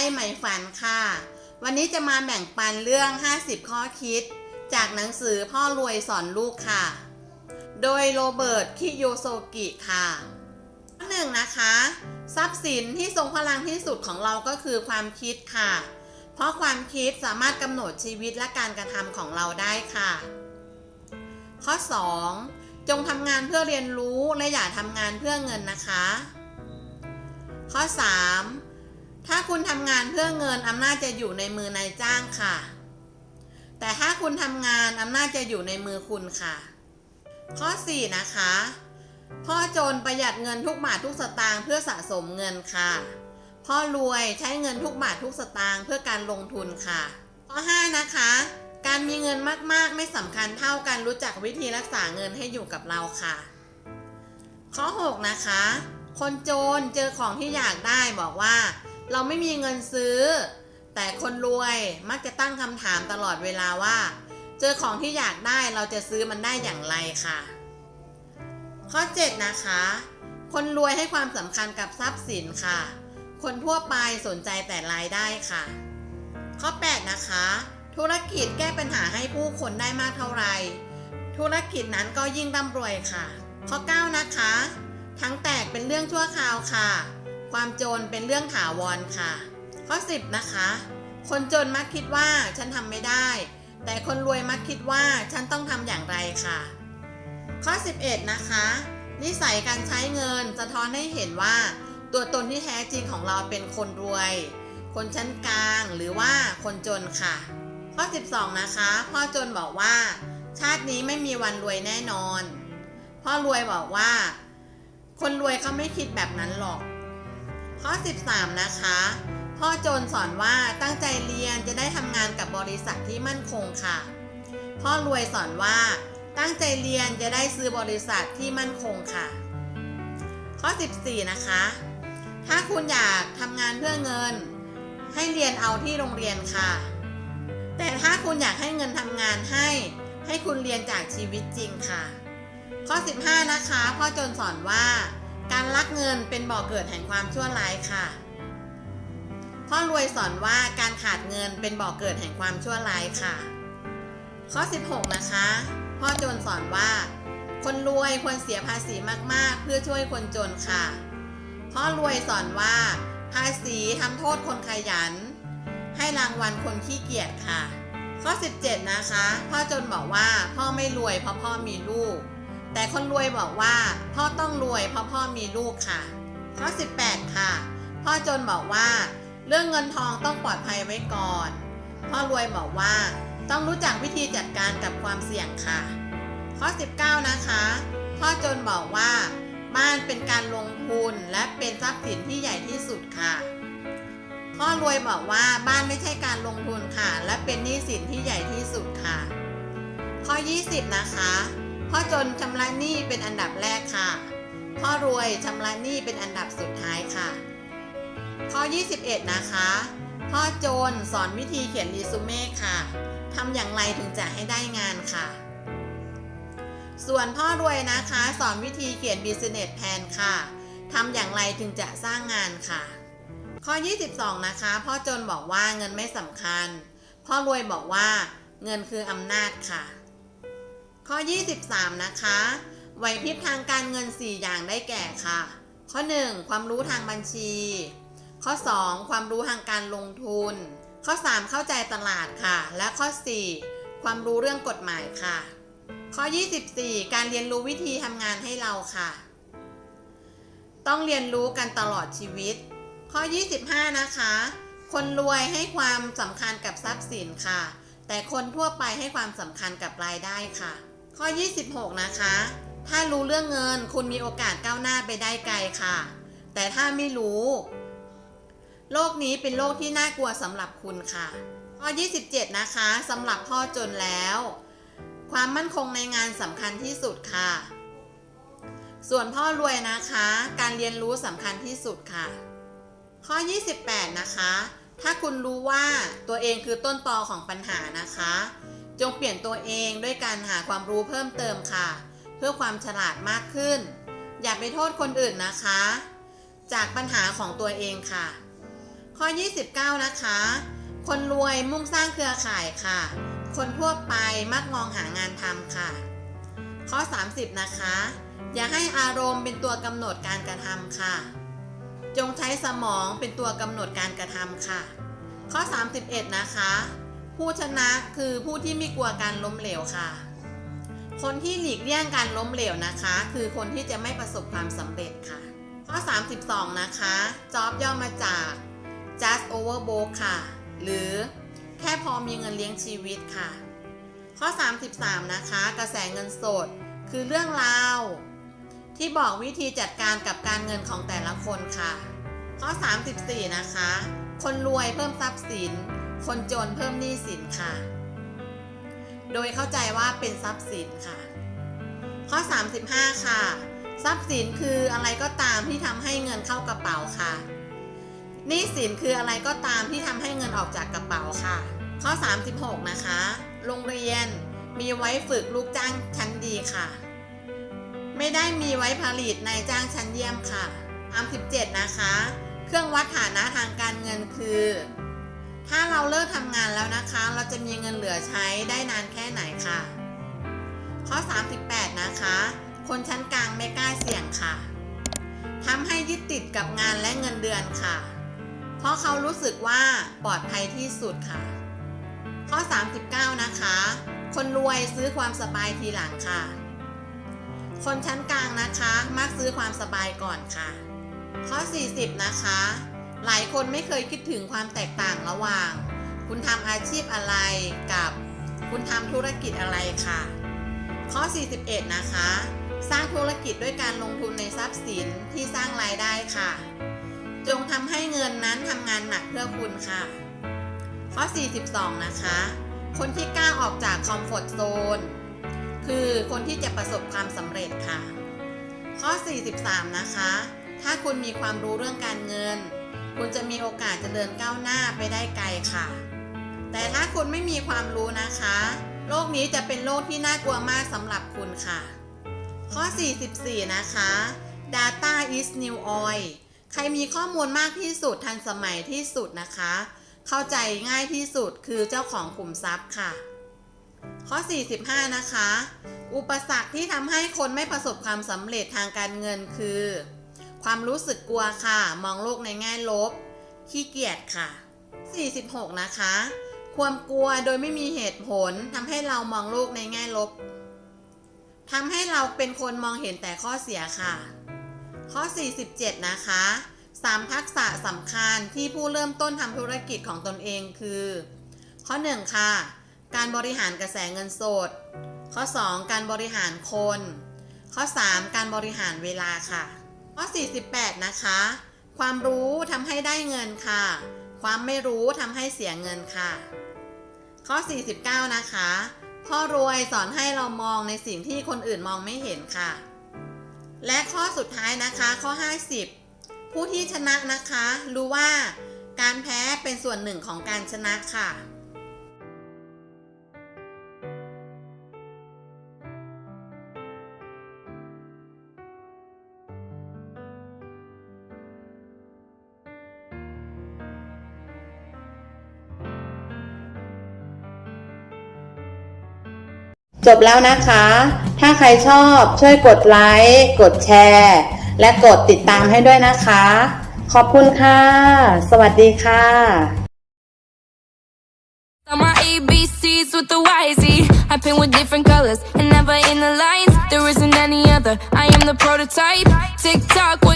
พ่ไหมฝันค่ะ วันนี้จะมาแบ่งปันเรื่อง 50 ข้อคิด จากหนังสือพ่อรวยสอนลูกค่ะ โดยโรเบิร์ต คิโยโซกิค่ะข้อหนึ่งนะคะ ทรัพย์สินที่ทรงพลังที่สุดของเราก็คือความคิดค่ะ เพราะความคิดสามารถกำหนดชีวิตและการกระทำของเราได้ค่ะ ข้อ 2 จงทำงานเพื่อเรียนรู้และอย่าทำงานเพื่อเงินนะคะ ข้อ 3 ถ้าคุณทำงานเพื่อเงินอำนาจจะอยู่ในมือนายจ้างค่ะ แต่ถ้าคุณทำงานอำนาจจะอยู่ในมือคุณค่ะ ข้อ 4 นะคะ พ่อโจรประหยัดเงินทุกบาททุกสตางค์เพื่อสะสมเงินค่ะ พ่อรวยใช้เงินทุกบาททุกสตางค์เพื่อการลงทุนค่ะ ข้อ 5 นะคะ การมีเงินมากๆ ไม่สำคัญเท่าการรู้จักวิธีรักษาเงินให้อยู่กับเราค่ะ ข้อ 6 นะคะ คนโจรเจอของที่อยากได้บอกว่า เราไม่มีเงินซื้อ แต่คนรวยมักจะตั้งคำถามตลอดเวลาว่า เจอของที่อยากได้เราจะซื้อมันได้อย่างไรค่ะ ข้อ 7 นะคะ คนรวยให้ความสำคัญกับทรัพย์สินค่ะ คนทั่วไปสนใจแต่รายได้ค่ะ ข้อ 8 นะคะ ธุรกิจแก้ปัญหาให้ผู้คนได้มากเท่าไหร่ธุรกิจนั้นก็ยิ่งร่ำรวยค่ะ ข้อ 9 นะคะ ทั้งแตกเป็นเรื่องชั่วคราวค่ะ ความจรเป็นเรื่องถาวรค่ะ ข้อ 10 นะคะ คนจนมักคิดว่าฉันทำไม่ได้ แต่คนรวยมักคิดว่าฉันต้องทำอย่างไรค่ะ ข้อ 11 นะคะ นิสัยการใช้เงินสะท้อนให้เห็นว่า ตัวตนที่แท้จริงของเราเป็นคนรวย คนชั้นกลางหรือว่าคนจนค่ะ ข้อ 12 นะคะ พ่อจนบอกว่า ชาตินี้ไม่มีวันรวยแน่นอน พ่อรวยบอกว่า คนรวยเขาไม่คิดแบบนั้นหรอก ข้อ 13 นะคะ พ่อโจรสอนว่าตั้งใจเรียนจะได้ทำงานกับบริษัทที่มั่นคงค่ะ พ่อรวยสอนว่า ตั้งใจเรียนจะได้ซื้อบริษัทที่มั่นคงค่ะ ข้อ 14 นะคะ ถ้าคุณอยากทำงานเพื่อเงิน ให้เรียนเอาที่โรงเรียนค่ะ แต่ถ้าคุณอยากให้เงินทำงานให้ ให้คุณเรียนจากชีวิตจริงค่ะ ข้อ 15 นะคะ พ่อจนสอนว่า การรักเงินเป็นบ่อกเกิดแห่งความชั่วร้ายค่ะพ่อรวยสอนว่าการขาดเงินเป็นบ่อกเกิดแห่งความชั่วร้ายค่ะ ข้อ 16 นะคะ พ่อโจนสอนว่า คนรวยควรเสียภาษีมากๆ เพื่อช่วยคนจนค่ะ พ่อรวยสอนว่า ภาษีทำโทษคนขยัน ให้รางวัลคนขี้เกียจค่ะ ข้อ 17 นะคะ พ่อจนบอกว่าพ่อไม่รวยเพราะพ่อมีลูก แต่คนรวยบอกว่า พ่อต้องรวยเพราะพ่อมีลูกค่ะข้อ18 ค่ะ พ่อจนบอกว่า เรื่องเงินทองต้องปลอดภัยไว้ก่อน พ่อรวยบอกว่า ต้องรู้จักวิธีจัดการกับความเสี่ยงค่ะ ข้อ 19 นะคะ พ่อจนบอกว่า บ้านเป็นการลงทุนและเป็นทรัพย์สินที่ใหญ่ที่สุดค่ะ พ่อรวยบอกว่าบ้านไม่ใช่การลงทุนค่ะ และเป็นหนี้สินที่ใหญ่ที่สุดค่ะ ข้อ 20 นะคะ พ่อจนชำระหนี้เป็นอันดับแรกค่ะ พ่อรวยชำระหนี้เป็นอันดับสุดท้ายค่ะ ข้อ 21 นะคะ พ่อโจนสอนวิธีเขียนรีซูเม่ค่ะทำอย่างไรถึงจะให้ได้งานค่ะ ส่วนพ่อรวยนะคะ สอนวิธีเขียน business plan ค่ะทำอย่างไรถึงจะสร้างงานค่ะ ข้อ 22 นะคะ พ่อจนบอกว่าเงินไม่สำคัญ พ่อรวยบอกว่าเงินคืออำนาจค่ะ ข้อ 23 นะคะไหวพริบทางการเงิน 4 อย่างได้แก่ค่ะ ข้อ 1 ความรู้ทางบัญชี ข้อ 2 ความรู้ทางการลงทุน ข้อ 3 เข้าใจตลาดค่ะ และข้อ 4 ความรู้เรื่องกฎหมายค่ะ ข้อ 24 การเรียนรู้วิธีทำงานให้เราค่ะ ต้องเรียนรู้กันตลอดชีวิต ข้อ 25 นะคะ คนรวยให้ความสำคัญกับทรัพย์สินค่ะ แต่คนทั่วไปให้ความสำคัญกับรายได้ค่ะ ข้อ 26 นะคะ ถ้ารู้เรื่องเงินคุณมีโอกาสก้าวหน้าไปได้ไกลค่ะ แต่ถ้าไม่รู้ โลกนี้เป็นโลกที่น่ากลัวสำหรับคุณค่ะ ข้อ 27 นะคะสำหรับพ่อจนแล้ว ความมั่นคงในงานสำคัญที่สุดค่ะ ส่วนพ่อรวยนะคะ การเรียนรู้สำคัญที่สุดค่ะ ข้อ 28 นะคะ ถ้าคุณรู้ว่าตัวเองคือต้นตอของปัญหานะคะ จงเปลี่ยนตัวเองด้วยการหาความรู้เพิ่มเติมค่ะ เพื่อความฉลาดมากขึ้น อย่าไปโทษคนอื่นนะคะ จากปัญหาของตัวเองค่ะ ข้อ 29 นะคะ คนรวยมุ่งสร้างเครือข่ายค่ะ คนทั่วไปมักมองหางานทำค่ะ ข้อ 30 นะคะ อย่าให้อารมณ์เป็นตัวกำหนดการกระทำค่ะ จงใช้สมองเป็นตัวกำหนดการกระทำค่ะ ข้อ 31 นะคะ ผู้ชนะคือผู้ที่ไม่กลัวการล้มเหลวค่ะ คนที่หลีกเลี่ยงการล้มเหลวนะคะ คือคนที่จะไม่ประสบความสำเร็จค่ะ ข้อ 32 นะคะ job ย่อมาจาก just over broke ค่ะ หรือแค่พอมีเงินเลี้ยงชีวิตค่ะ ข้อ 33 นะคะ กระแสเงินสด คือเรื่องราวที่บอกวิธีจัดการกับการเงินของแต่ละคนค่ะ ข้อ 34 นะคะ คนรวยเพิ่มทรัพย์สิน คนจนเพิ่มหนี้สินค่ะ โดยเข้าใจว่าเป็นทรัพย์สินค่ะ ข้อ 35 ค่ะ ทรัพย์สินคืออะไรก็ตามที่ทำให้เงินเข้ากระเป๋าค่ะ หนี้สินคืออะไรก็ตามที่ทำให้เงินออกจากกระเป๋าค่ะ ข้อ 36 นะคะ โรงเรียนมีไว้ฝึกลูกจ้างชั้นดีค่ะ ไม่ได้มีไว้ผลิตนายจ้างชั้นเยี่ยมค่ะ37นะคะ เครื่องวัดฐานะทางการเงินคือ ถ้าเราเลิกทำงานแล้วนะคะ เราจะมีเงินเหลือใช้ได้นานแค่ไหนค่ะ ข้อ 38 นะคะ คนชั้นกลางไม่กล้าเสี่ยงค่ะทำให้ยึดติดกับงานและเงินเดือนค่ะ เพราะเขารู้สึกว่าปลอดภัยที่สุดค่ะ ข้อ 39 นะคะ คนรวยซื้อความสบายทีหลังค่ะ คนชั้นกลางนะคะ มักซื้อความสบายก่อนค่ะ ข้อ 40 นะคะ หลายคนไม่เคยคิดถึงความแตกต่างระหว่าง คุณทำอาชีพอะไรกับ คุณทำธุรกิจอะไรค่ะ ข้อ 41 นะคะ สร้างธุรกิจด้วยการลงทุนในทรัพย์สินที่สร้างรายได้ค่ะ จงทำให้เงินนั้นทำงานหนักเพื่อคุณค่ะ ข้อ 42 นะคะ คนที่กล้าออกจากคอมฟอร์ทโซนคือคนที่จะประสบความสำเร็จค่ะ ข้อ 43 นะคะ ถ้าคุณมีความรู้เรื่องการเงิน คุณจะมีโอกาสจะเดินก้าวหน้าไปได้ไกลค่ะ แต่ถ้าคุณไม่มีความรู้นะคะ โลกนี้จะเป็นโลกที่น่ากลัวมากสำหรับคุณค่ะ ข้อ 44 นะคะ data is new oil ใครมีข้อมูลมากที่สุดทันสมัยที่สุดนะคะ เข้าใจง่ายที่สุดคือเจ้าของขุมทรัพย์ค่ะ ข้อ 45 นะคะ อุปสรรคที่ทำให้คนไม่ประสบความสำเร็จทางการเงินคือ ความรู้สึกกลัวค่ะ มองโลกในแง่ลบ ขี้เกียจค่ะ 46 นะคะ ความกลัวโดยไม่มีเหตุผลทำให้เรามองโลกในแง่ลบทำให้เราเป็นคนมองเห็นแต่ข้อเสียค่ะ ข้อ 47 นะคะ3ทักษะสำคัญที่ผู้เริ่มต้นทำธุรกิจของตนเองคือ ข้อ 1 ค่ะ การบริหารกระแสเงินสด ข้อ 2 การบริหารคน ข้อ 3 การบริหารเวลาค่ะ ข้อ 48 นะคะ ความรู้ทำให้ได้เงินค่ะ ความไม่รู้ทำให้เสียเงินค่ะ ข้อ 49 นะคะ พ่อรวยสอนให้เรามองในสิ่งที่คนอื่นมองไม่เห็นค่ะ และข้อสุดท้ายนะคะ ข้อ 50 ผู้ที่ชนะนะคะ รู้ว่าการแพ้เป็นส่วนหนึ่งของการชนะค่ะ จบแล้วนะคะ ถ้าใครชอบช่วยกดไลค์ กดแชร์ และกดติดตามให้ด้วยนะคะ ขอบคุณค่ะ สวัสดีค่ะ Got my ABCs with the YZ. I paint with different colors and never in the lines. There isn't any other. I am the prototype. Tick tock.